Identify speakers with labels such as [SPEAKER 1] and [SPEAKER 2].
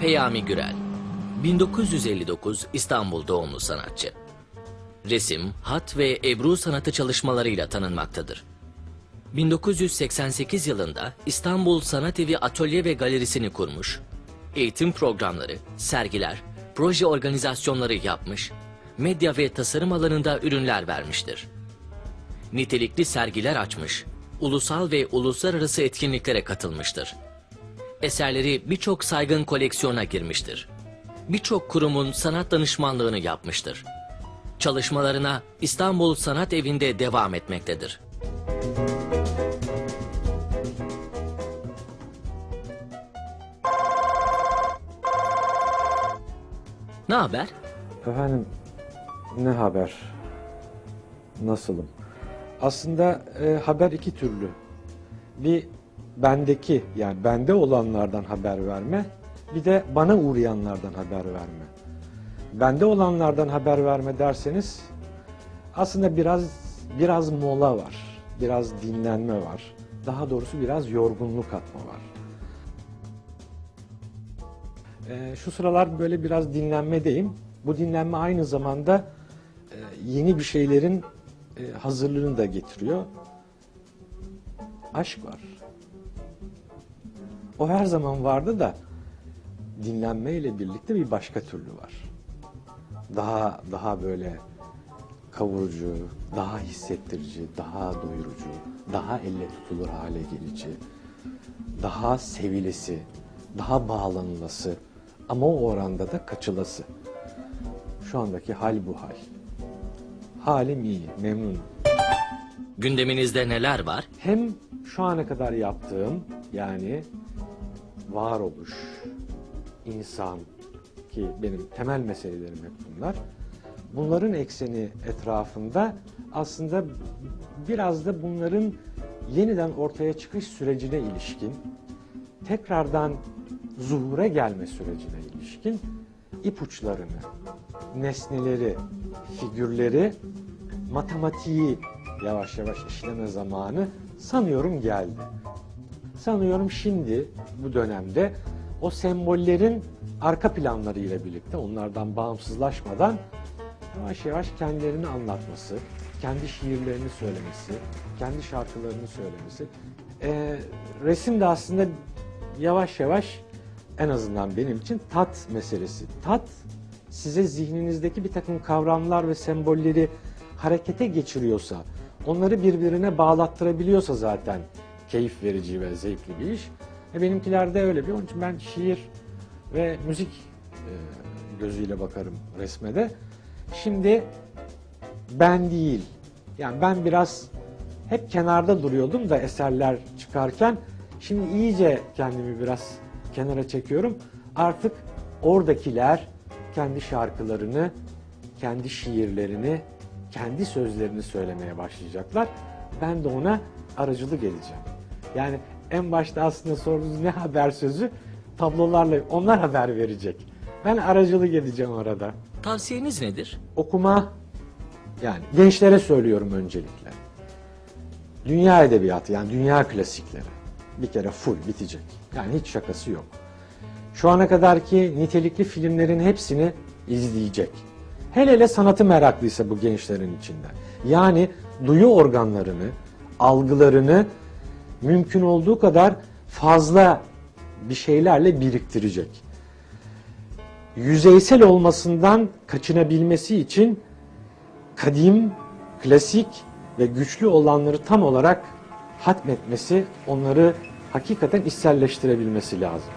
[SPEAKER 1] Peyami Gürel 1959 İstanbul doğumlu sanatçı. Resim, hat ve ebru sanatı çalışmalarıyla tanınmaktadır. 1988 yılında İstanbul Sanat Evi Atölye ve Galerisini kurmuş, eğitim programları, sergiler, proje organizasyonları yapmış, medya ve tasarım alanında ürünler vermiştir. Nitelikli sergiler açmış, ulusal ve uluslararası etkinliklere katılmıştır eserleri birçok saygın koleksiyona girmiştir. Birçok kurumun sanat danışmanlığını yapmıştır. Çalışmalarına İstanbul Sanat Evi'nde devam etmektedir. Ne haber?
[SPEAKER 2] Efendim ne haber? Nasılım? Aslında e, haber iki türlü. Bir bendeki yani bende olanlardan haber verme, bir de bana uğrayanlardan haber verme. Bende olanlardan haber verme derseniz aslında biraz biraz mola var. Biraz dinlenme var. Daha doğrusu biraz yorgunluk atma var. Ee, şu sıralar böyle biraz dinlenmedeyim. Bu dinlenme aynı zamanda e, yeni bir şeylerin e, hazırlığını da getiriyor. Aşk var. O her zaman vardı da dinlenme ile birlikte bir başka türlü var. Daha daha böyle kavurucu, daha hissettirici, daha doyurucu, daha elle tutulur hale gelici, daha sevilesi, daha bağlanılası ama o oranda da kaçılası. Şu andaki hal bu hal. Halim iyi, memnunum.
[SPEAKER 1] Gündeminizde neler var?
[SPEAKER 2] Hem şu ana kadar yaptığım yani varoluş, insan ki benim temel meselelerim hep bunlar. Bunların ekseni etrafında aslında biraz da bunların yeniden ortaya çıkış sürecine ilişkin, tekrardan zuhura gelme sürecine ilişkin ipuçlarını, nesneleri, figürleri, matematiği yavaş yavaş işleme zamanı sanıyorum geldi. Sanıyorum şimdi bu dönemde o sembollerin arka planları ile birlikte onlardan bağımsızlaşmadan yavaş yavaş kendilerini anlatması, kendi şiirlerini söylemesi, kendi şarkılarını söylemesi. Ee, resim de aslında yavaş yavaş en azından benim için tat meselesi. Tat size zihninizdeki bir takım kavramlar ve sembolleri harekete geçiriyorsa, onları birbirine bağlattırabiliyorsa zaten keyif verici ve zevkli bir iş. E benimkilerde öyle bir. Onun için ben şiir ve müzik e, gözüyle bakarım resmede. Şimdi ben değil. Yani ben biraz hep kenarda duruyordum da eserler çıkarken şimdi iyice kendimi biraz kenara çekiyorum. Artık oradakiler kendi şarkılarını, kendi şiirlerini, kendi sözlerini söylemeye başlayacaklar. Ben de ona aracılık edeceğim. Yani en başta aslında sorduğunuz ne haber sözü tablolarla onlar haber verecek. Ben aracılık edeceğim arada.
[SPEAKER 1] Tavsiyeniz nedir?
[SPEAKER 2] Okuma yani gençlere söylüyorum öncelikle. Dünya edebiyatı yani dünya klasikleri bir kere full bitecek. Yani hiç şakası yok. Şu ana kadarki nitelikli filmlerin hepsini izleyecek. Hele hele sanatı meraklıysa bu gençlerin içinde. Yani duyu organlarını, algılarını mümkün olduğu kadar fazla bir şeylerle biriktirecek. Yüzeysel olmasından kaçınabilmesi için kadim, klasik ve güçlü olanları tam olarak hatmetmesi, onları hakikaten içselleştirebilmesi lazım.